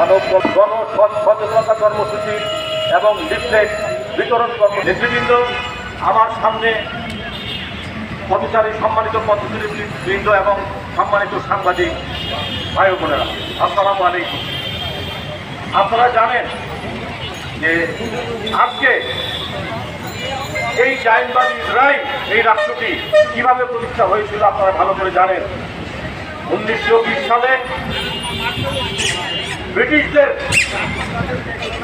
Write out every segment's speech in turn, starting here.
গণ সচেতনতা কর্মসূচি এবং লিফলেট বিতরণ কর্ম নেতৃবৃন্দ, আমার সামনে পথচারী সম্মানিত পথচারী বৃন্দ এবং সম্মানিত সাংবাদিক ভাই বোনেরা, আসসালামু আলাইকুম। আপনারা জানেন যে আজকে এই জাইনবাদী ইসরায়েল এই রাষ্ট্রটি কীভাবে প্রতিষ্ঠা হয়েছিল আপনারা ভালো করে জানেন। উনিশশো বিশ সালে ব্রিটিশদের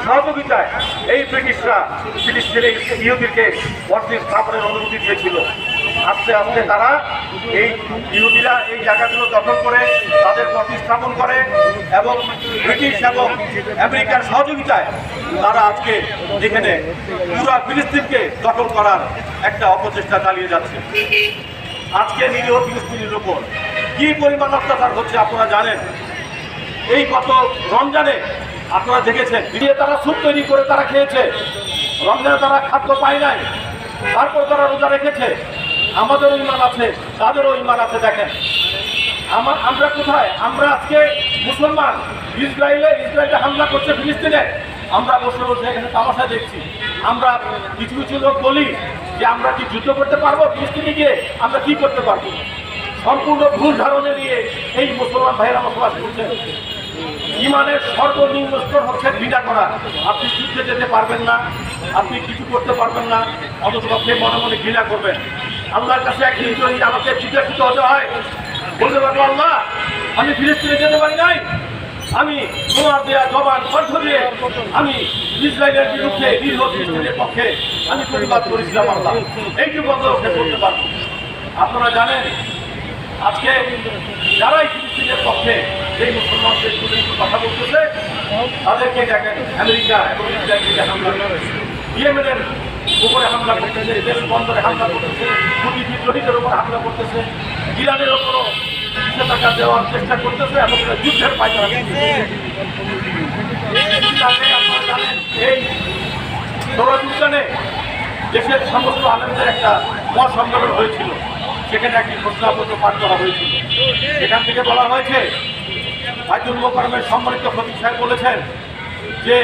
সহযোগিতায় এই ব্রিটিশরা ফিলিস্তিনে ইহুদিকে মসজিদ স্থাপনের অনুমতি দিয়েছিল। আস্তে আস্তে তারা এই ইহুদিরা এই জায়গাগুলো দখল করে, তাদের মসজিদ স্থাপন করে এবং ব্রিটিশ এবং আমেরিকার সহযোগিতায় তারা আজকে যেখানে পুরো ফিলিস্তিনকে দখল করার একটা অপচেষ্টা চালিয়ে যাচ্ছে। আজকে নিরীহ ফিলিস্তিনির উপর কি পরিমাণ অত্যাচার হচ্ছে আপনারা জানেন? এই গত রমজানে আপনারা দেখেছেন, দিয়ে তারা স্যুপ তৈরি করে তারা খেয়েছে। রমজানে তারা খাদ্য পায় নাই। তারপর তারা রোজা রেখেছে। আমাদেরও ইমান আছে, তাদেরও ইমান আছে, দেখেন। আমার আমরা কোথায়? আমরা আজকে মুসলমান। ইসরায়েলে ইসরায়েলে হামলা করছে ফিলিস্তিনে। আমরা বসে বসে এখানে তামাশা দেখছি। আমরা কিছু কিছু লোক বলি যে, আমরা কি যুদ্ধ করতে পারব ফিলিস্তিনে গিয়ে? আমরা কি করতে পারব? সম্পূর্ণ ভুল ধারণে নিয়ে এই মুসলমান ভাইয়েরা বসবাস করছেন ইমানের সর্বনিম্ন স্তর হচ্ছে ঘৃণা করা। আপনি যুদ্ধে যেতে পারবেন না, আপনি কিছু করতে পারবেন না, অথচ আপনি মনে মনে ঘৃণা করবেন। আল্লাহর কাছে একদিন যদি আমাকে জিজ্ঞাসিত হতে হয়, বলতে পারব, আল্লাহ, আমি ফিলিস্তিনে যেতে পারি নাই? আমি তোমার দেয়া জবান, কণ্ঠ দিয়ে আমি ইসরায়েলের বিরুদ্ধে নির্ভ ফিলিস্তিনের পক্ষে আমি প্রতিবাদ করেছিলাম, আল্লাহ। এইটুকু অন্তত করতে পারব। আপনারা জানেন, আজকে যারাই ফিলিস্তিনের পক্ষে এই মুসলমানদের বিরুদ্ধে কথা বলতেছে। তাদেরকে দেখেন, আমেরিকা এবং ইসরায়েল থেকে হামলা ইয়েমেনের উপরে হামলা করতেছে, দেশ বন্দরে হামলা করতেছে খুবই বিদ্রোহীদের উপর হামলা করতেছে। ইরানের ওপরও নিষেধাজ্ঞা দেওয়ার চেষ্টা করতেছে এবং যুদ্ধের পায়তারা এই উদ্যানে দেশের সমস্ত আনন্দের একটা মহাসম্মেলন হয়েছিল। সেখানে একটি ঘোষণাপত্র পাঠ করা হয়েছিল। সেখান থেকে বলা হয়েছে বাইতুল মোকারমের সম্মানিত ফতিক সাহেব বলেছেন যে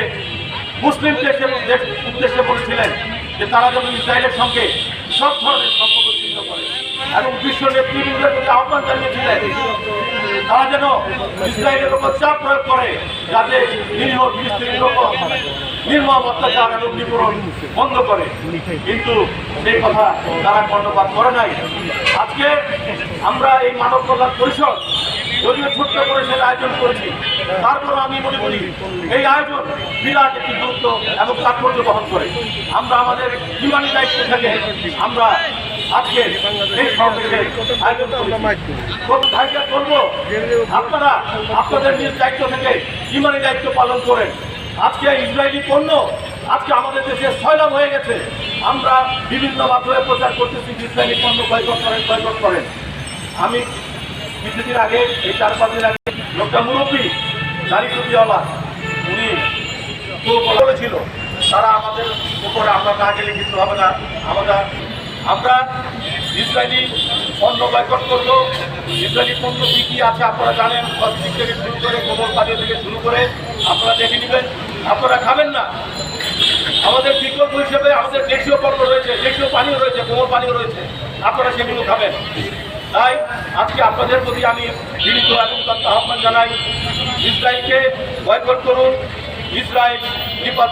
মুসলিম দেশ উদ্দেশ্যে বলেছিলেন যে তারা যেন ইসরায়েলের সঙ্গে সব ধরনের সম্পর্ক ছিন্ন করে এবং বিশ্ব নেতৃবৃন্দের প্রতি আহ্বান জানিয়েছিলেন তারা যেন ইসরায়েলের উপর চাপ প্রয়োগ করে যাতে নিরীহ ফিলিস্তিনির উপর নির্মম অত্যাচার এবং নিপীড়ন বন্ধ করে। কিন্তু সেই কথা তারা কর্ণপাত করে নাই। আজকে আমরা এই মানব কল্যাণ পরিষদ যদিও ছোট্ট করে সেটা আয়োজন করেছি। তারপর আমি মনে করি, এই আয়োজন বিরাট একটি গুরুত্ব এবং তাৎপর্য বহন করে। আমরা আমাদের জীবনী দায়িত্ব থেকে আমরা আজকে এই সমাবেশের আয়োজন বলব, আপনারা আপনাদের নিজ দায়িত্ব থেকে ইমানি দায়িত্ব পালন করেন। আজকে ইসরায়েলি পণ্য, আজকে আমাদের দেশে ছয়লাভ হয়ে গেছে। আমরা বিভিন্ন মাধ্যমে প্রচার করতেছি ইসরায়েলি পণ্য বয়কট করেন বয়কট করেন। আমি কিছুদিন আগে, এই চার পাঁচ দিন আগে লোকটা মুরব্বী দাড়ি টুপিওয়ালা উনি করেছিল তারা আমাদের উপরে আমরা না গেলে কিছু হবে না। আমরা আমরা ইসরায়েলি পণ্য বয়কট করব ইসরায়েলি পণ্য কী কী আছে আপনারা জানেন? কসমিক থেকে শুরু করে গোবর পানীয় থেকে শুরু করে আপনারা দেখে নেবেন। আপনারা খাবেন না। আমাদের বিকল্প হিসেবে আমাদের দেশীয় পণ্য রয়েছে, দেশীয় পানীয় রয়েছে গোবর পানীয় রয়েছে। আপনারা সেগুলো খাবেন। তাই আজকে আপনাদের প্রতি আমি বিনীত এবং তত্ত্ব আহ্বান জানাই, ইসরায়েলকে বয়কট করুন। ইসরায়েল নিপাত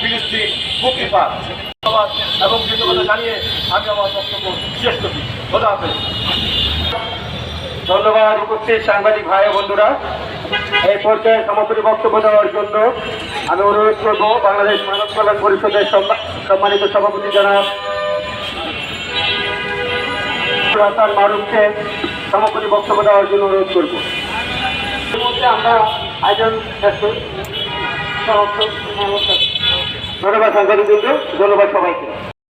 ফিলিস্তিন মুক্তিপাত ধন্যবাদ এবং কৃতজ্ঞতা জানিয়ে আমি আমার বক্তব্য শেষ করছি। খোদা হাফেজ। ধন্যবাদ উপস্থিত সাংবাদিক ভাই বন্ধুরা। এই পর্যায়ে সমাপনী বক্তব্য দেওয়ার জন্য আমি অনুরোধ করব বাংলাদেশ মানব কল্যাণ পরিষদের সম্মা- সম্মানিত সভাপতি জনাব হাসান মারুফকে বক্তব্য দেওয়ার জন্য অনুরোধ করব। মধ্যে আমরা আয়োজন। ধন্যবাদ সাংবাদিক বন্ধু ধন্যবাদ সবাইকে।